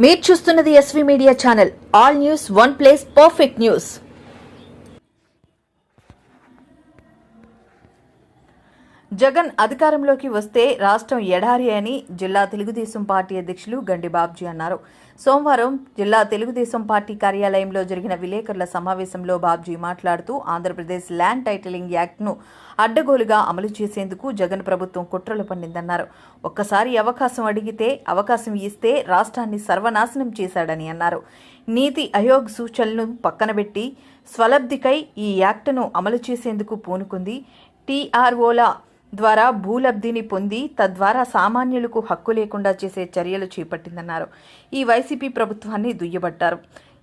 మీరు చూస్తున్నది SV media channel all news one place perfect news Jagan అధికారంలోకి వస్తే రాష్ట్రం ఎడారి అని జిల్లా తెలుగుదేశం పార్టీ అధ్యక్షులు గండి బాబ్జీ అన్నారు. సోమవారం జిల్లా తెలుగుదేశం పార్టీ కార్యాలయంలో జరిగిన విలేకరుల సమావేశంలో బాబ్జీ మాట్లాడుతూ ఆంధ్రప్రదేశ్ ల్యాండ్ టైటిలింగ్ యాక్ట్ను అడ్డగోలుగా అమలు చేసేందుకు జగన్ ప్రభుత్వం కుట్రలు పన్నిందన్నారు. ఒక్కసారి అవకాశం అడిగితే అవకాశం ఇస్తే రాష్ట్రాన్ని సర్వనాశనం చేశాడని అన్నారు. నీతి ఆయోగ్ సూచనలను పక్కనబెట్టి స్వలబ్ధికై ఈ యాక్ట్ను అమలు చేసేందుకు పూనుకుంది టీఆర్ఓల ద్వారా భూలబ్ధిని పొంది తద్వారా సామాన్యులకు హక్కు లేకుండా చేసే చర్యలు చేపట్టిందన్నారు. ఈ వైసీపీ ప్రభుత్వాన్ని దుయ్యబట్టారు.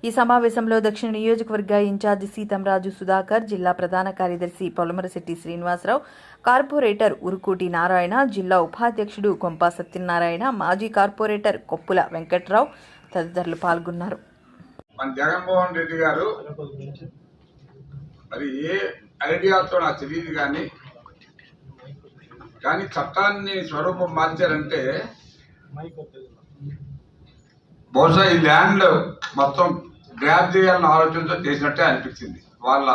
ఈ సమావేశంలో దక్షిణ నియోజకవర్గ ఇన్ఛార్జి సీతంరాజు సుధాకర్ జిల్లా ప్రధాన కార్యదర్శి పొలమరశెట్టి శ్రీనివాసరావు కార్పొరేటర్ ఉరుకుటి నారాయణ జిల్లా ఉపాధ్యక్షుడు కొంపా సత్యనారాయణ మాజీ కార్పొరేటర్ కొప్పుల వెంకట్రావు తదితరులు పాల్గొన్నారు. మన జగన్మోహన్ రెడ్డి గారు మరి ఏ ఐడియాతో నాకు తెలియదు కానీ కానీ చట్టాన్ని స్వరూపం మార్చారంటే బహుశా ఈ ల్యాండ్ మొత్తం గ్రాప్ చేయాలని ఆలోచనతో చేసినట్టే అనిపించింది. వాళ్ళ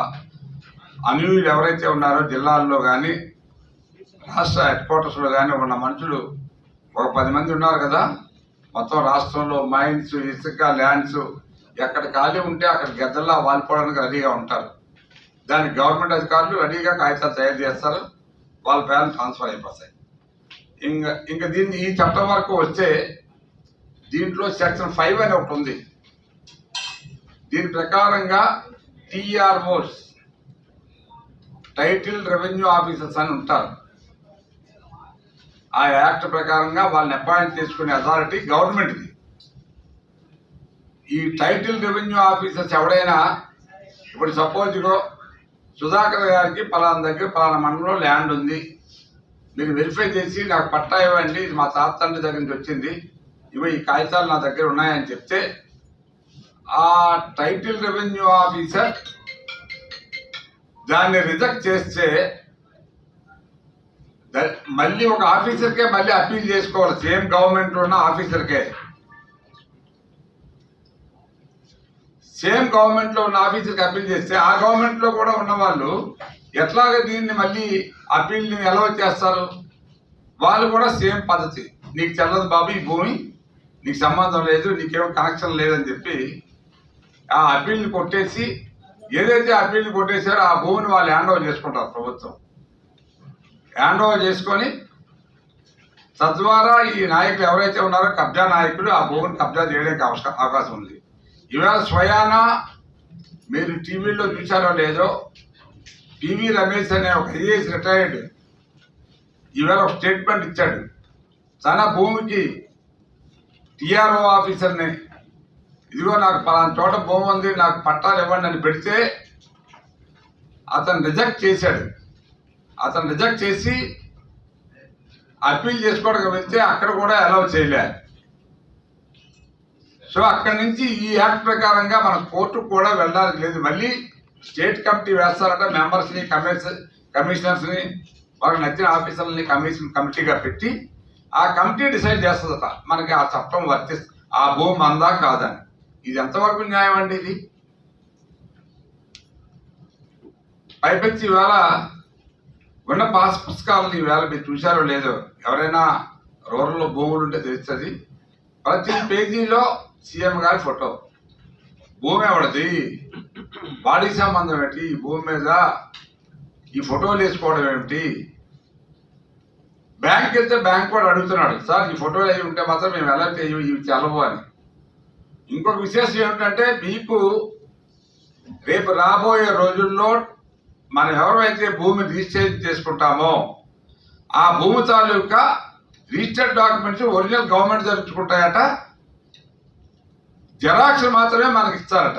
అనుయులు ఎవరైతే ఉన్నారో జిల్లాల్లో కానీ రాష్ట్ర హెడ్ క్వార్టర్స్లో కానీ ఉన్న మనుషులు ఒక పది మంది ఉన్నారు కదా మొత్తం రాష్ట్రంలో మైన్స్ ఇసుక ల్యాండ్స్ ఎక్కడ ఖాళీ ఉంటే అక్కడ గద్దల్లా వాలిపోవడానికి రెడీగా ఉంటారు. దానికి గవర్నమెంట్ అధికారులు రెడీగా కాగితాలు తయారు చేస్తారు. వాళ్ళ పేర్లు ట్రాన్స్ఫర్ అయిపోతాయి ఇంకా ఇంకా దీన్ని ఈ చట్టం వరకు వస్తే దీంట్లో సెక్షన్ ఫైవ్ అని ఒకటి ఉంది. దీని ప్రకారంగా టీఆర్ఓస్ టైటిల్ రెవెన్యూ ఆఫీసర్స్ అని ఉంటారు. ఆ యాక్ట్ ప్రకారంగా వాళ్ళని అపాయింట్ చేసుకునే అథారిటీ గవర్నమెంట్ది. ఈ టైటిల్ రెవెన్యూ ఆఫీసర్స్ ఎవడైనా ఇప్పుడు సపోజ్ సుధాకర్ గారికి పలానా దగ్గర పలానా మండలంలో ల్యాండ్ ఉంది. మీరు వెరిఫై చేసి నాకు పట్టా ఇవ్వండి. ఇది మా తాత తండ్రి దగ్గర నుంచి వచ్చింది. ఇవి ఈ కాగితాలు నా దగ్గర ఉన్నాయని చెప్తే ఆ టైటిల్ రెవెన్యూ ఆఫీసర్ దాన్ని రిజెక్ట్ చేస్తే మళ్ళీ ఒక ఆఫీసర్కే మళ్ళీ అప్పీల్ చేసుకోవాలి. సేమ్ గవర్నమెంట్లో ఉన్న ఆఫీసర్కే. సేమ్ గవర్నమెంట్లో ఉన్న ఆఫీసర్కి అప్పీల్ చేస్తే ఆ గవర్నమెంట్లో కూడా ఉన్న వాళ్ళు ఎట్లాగ దీన్ని మళ్ళీ అప్పీల్ని ఎలా చేస్తారు? వాళ్ళు కూడా సేమ్ పద్ధతి. నీకు చెల్లదు బాబు ఈ భూమి నీకు సంబంధం లేదు నీకేం కనెక్షన్ లేదని చెప్పి ఆ అప్పీల్ని కొట్టేసి ఏదైతే అప్పీల్ని కొట్టేశారో ఆ భూమిని వాళ్ళు హ్యాండ్ ఓవర్ చేసుకుంటారు ప్రభుత్వం. హ్యాండ్ ఓవర్ చేసుకొని తద్వారా ఈ నాయకులు ఎవరైతే ఉన్నారో కబ్జా నాయకులు ఆ భూమిని కబ్జా చేయడానికి అవకాశం ఉంది. ఇవాళ స్వయాన మీరు టీవీలో చూసారో లేదో పివి రమేష్ అనే ఒక ఐఏఎస్ రిటైర్డ్ ఇవాళ ఒక స్టేట్మెంట్ ఇచ్చాడు. తన భూమికి టీఆర్ఓ ఆఫీసర్ని ఇదిగో నాకు పలానా చోట భూమి ఉంది నాకు పట్టాలు ఇవ్వండి అని పెడితే అతను రిజెక్ట్ చేశాడు. అతను రిజెక్ట్ చేసి అప్పీల్ చేసుకోవడానికి వెళ్తే అక్కడ కూడా అలౌ చేయలేదు సో అక్కడి నుంచి ఈ యాక్ట్ ప్రకారంగా మన కోర్టుకు కూడా వెళ్ళడానికి లేదు. మళ్ళీ స్టేట్ కమిటీ వేస్తారట మెంబర్స్ని కమిషన్ కమిషనర్స్ని వాళ్ళకి నచ్చిన ఆఫీసర్లని కమిషన్ కమిటీగా పెట్టి ఆ కమిటీ డిసైడ్ చేస్తుందట. మనకి ఆ చట్టం వర్తిస్తుంది ఆ భూమి అందా కాదని ఇది ఎంతవరకు న్యాయం అండి ఇది? పైపెచ్చి ఇవాళ ఉన్న పాస్ పుస్తకాలను ఈవేళ మీరు చూశారో లేదో ఎవరైనా రూరల్లో భూములు ఉంటే తెలుస్తుంది. ప్రతి పేజీలో సీఎం గారి ఫోటో. భూమి ఎవడది? బాడీ సంబంధం ఏంటి? ఈ భూమి మీద ఈ ఫోటోలు వేసుకోవడం ఏమిటి? బ్యాంక్ వెళ్తే బ్యాంక్ వాడు అడుగుతున్నాడు సార్ ఈ ఫోటోలు అవి ఉంటే మాత్రం మేము ఎలా చేయవు ఇవి చల్లవు అని. ఇంకొక విశేషం ఏమిటంటే మీకు రేపు రాబోయే రోజుల్లో మనం ఎవరైతే భూమి రిజిస్ట్రేషన్ చేసుకుంటామో ఆ భూమి తాలూకా రిజిస్టర్డ్ డాక్యుమెంట్స్ ఒరిజినల్ గవర్నమెంట్ జరుపుకుంటాయట జెరాక్స్ మాత్రమే మనకి ఇస్తారట.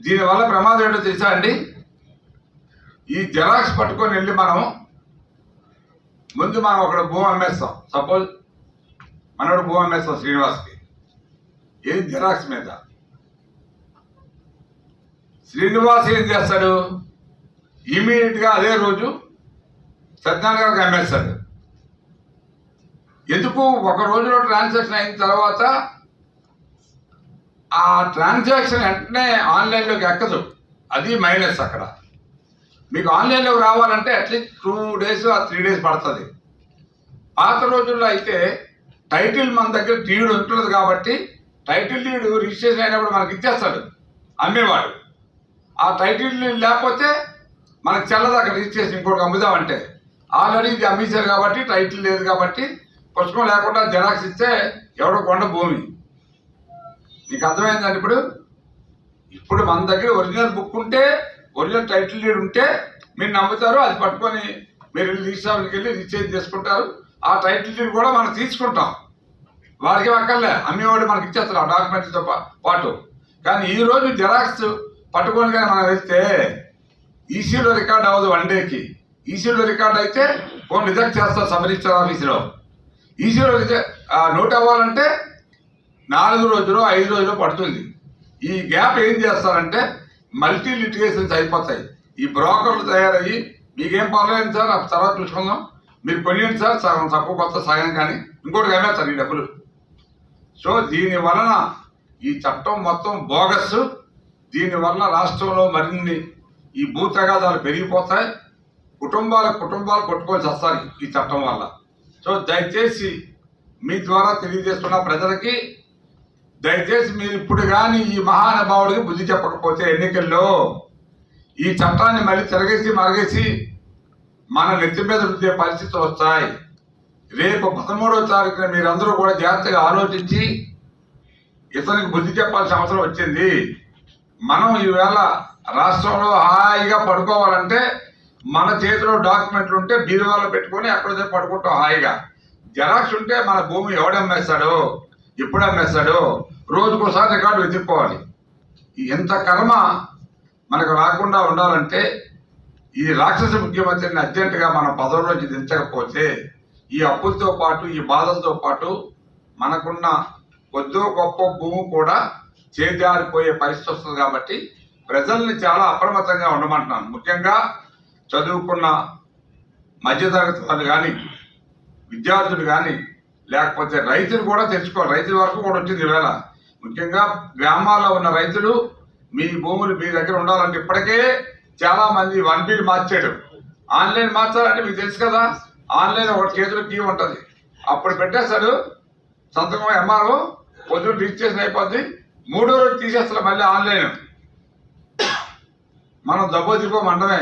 దీనివల్ల ప్రమాదం ఏంటో తెలుసా అండి? ఈ జెరాక్స్ పట్టుకొని వెళ్ళి మనం ముందు మనం ఒకడు భూమి అమ్మేస్తాం. సపోజ్ మనోడు భూమి అమ్మేస్తాం శ్రీనివాస్కి. ఏది జెరాక్స్ మీద? శ్రీనివాస్ ఏం చేస్తాడు? ఇమీడియట్గా అదే రోజు సత్యనారాయణ గారికి అమ్మేస్తాడు. ఎందుకు? ఒక రోజులో ట్రాన్సాక్షన్ అయిన తర్వాత ఆ ట్రాన్సాక్షన్ వెంటనే ఆన్లైన్లోకి ఎక్కదు. అది మైనస్ అక్కడ. మీకు ఆన్లైన్లోకి రావాలంటే అట్లీస్ట్ టూ డేస్ ఆ త్రీ డేస్ పడుతుంది. పాత రోజుల్లో అయితే టైటిల్ మన దగ్గర డీడ్ ఉంటుంది కాబట్టి టైటిల్ డీడ్ రిజిస్ట్రేషన్ అయినప్పుడు మనకి ఇచ్చేస్తాడు. అమ్మేవాడు. ఆ టైటిల్ డీడ్ లేకపోతే మనకు చెల్లదాకా రిజిస్ట్రేషన్ ఇంకోటి అమ్ముదామంటే. ఆల్రెడీ ఇది అమ్మేశారు కాబట్టి టైటిల్ లేదు కాబట్టి పుస్తకం లేకుండా జెరాక్స్ ఇస్తే ఎవడో కొండ భూమి. నీకు అర్థమైందండి ఇప్పుడు? ఇప్పుడు మన దగ్గర ఒరిజినల్ బుక్ ఉంటే ఒరిజినల్ టైటిల్ డీడ్ ఉంటే మీరు నమ్ముతారు అది పట్టుకొని మీరు రిజిస్టర్ వెళ్ళి రిజిస్టర్ చేసుకుంటారు. ఆ టైటిల్ డీడ్ కూడా మనం తీసుకుంటాం. వారికి అక్కర్లే. అమ్మేవాడు మనకి ఇచ్చేస్తారు ఆ డాక్యుమెంట్స్తో పాటు. కానీ ఈ రోజు జెరాక్స్ పట్టుకొని కానీ మనం వెళ్తే ఈసీలో రికార్డ్ అవ్వదు వన్ డేకి ఈసీలో రికార్డ్ అయితే ఫోన్ రిజెక్ట్ చేస్తారు సబ్ రిజిస్టర్ ఆఫీసులో ఈసీలో రిజెక్ట్ నోట్ అవ్వాలంటే నాలుగు రోజులు ఐదు రోజులు పడుతుంది. ఈ గ్యాప్ ఏం చేస్తారంటే మల్టీ లిటిగేషన్స్ అయిపోతాయి. ఈ బ్రోకర్లు తయారయ్యి మీకేం పర్లేదు సార్ ఆ తర్వాత చూసుకుందాం. మీరు కొనియండి సార్ సగం తక్కువ కొత్త సగం కానీ ఇంకోటి కమ్మేస్తారు ఈ డబ్బులు. సో దీని వలన ఈ చట్టం మొత్తం బోగస్. దీనివల్ల రాష్ట్రంలో మరిన్ని ఈ భూ తగాదాలు పెరిగిపోతాయి. కుటుంబాల కుటుంబాలు కొట్టుకొని వస్తారు ఈ చట్టం వల్ల. సో దయచేసి మీ ద్వారా తెలియజేస్తున్న ప్రజలకి దయచేసి మీరు ఇప్పుడు కానీ ఈ మహానుభావుడికి బుద్ధి చెప్పకపోతే ఎన్నికల్లో ఈ చట్టాన్ని మళ్ళీ తిరగేసి మరగేసి మన నెత్తి మీద ఉండే పరిస్థితులు వస్తాయి. రేపు పదమూడవ తారీఖున మీరందరూ కూడా జాగ్రత్తగా ఆలోచించి ఇతనికి బుద్ధి చెప్పాల్సిన అవసరం వచ్చింది. మనం ఈవేళ రాష్ట్రంలో హాయిగా పడుకోవాలంటే మన చేతిలో డాక్యుమెంట్లు ఉంటే బీరువాలో పెట్టుకొని అక్కడ పడుకుంటాం హాయిగా. జెరాక్స్ ఉంటే మన భూమి ఎవడమ్మేస్తాడో ఎప్పుడు అమ్మేస్తాడో రోజుకోసారి రికార్డు వెతుక్కోవాలి ఎంత కర్మ మనకు రాకుండా ఉండాలంటే ఈ రాక్షస ముఖ్యమంత్రిని అర్జెంటుగా మన పదవిలోంచి దించకపోతే ఈ అప్పులతో పాటు ఈ బాధలతో పాటు మనకున్న కొద్దో గొప్ప భూమి కూడా చేజారిపోయే పరిస్థితి వస్తుంది కాబట్టి ప్రజల్ని చాలా అప్రమత్తంగా ఉండమంటున్నాను. ముఖ్యంగా చదువుకున్న మధ్యతరగతి వాళ్ళు కానీ విద్యార్థులు కానీ లేకపోతే రైతులు కూడా తెచ్చుకోవాలి. రైతుల వరకు కూడా వచ్చింది ఈవేళ ముఖ్యంగా గ్రామాల్లో ఉన్న రైతులు మీ భూములు మీ దగ్గర ఉండాలంటే ఇప్పటికే చాలా మంది వన్ బిల్ మార్చాడు ఆన్లైన్ మార్చాలంటే మీకు తెలుసు కదా ఆన్లైన్ ఒక చేతిలో కీ ఉంటుంది. అప్పుడు పెట్టేస్తాడు సంతకం ఎంఆర్ఓ పొద్దున్న రిజిస్ట్రేషన్ అయిపోద్ది. మూడో రోజు తీసేస్తారు మళ్ళీ ఆన్లైన్. మనం దబ్బో దిబ్బో మండమే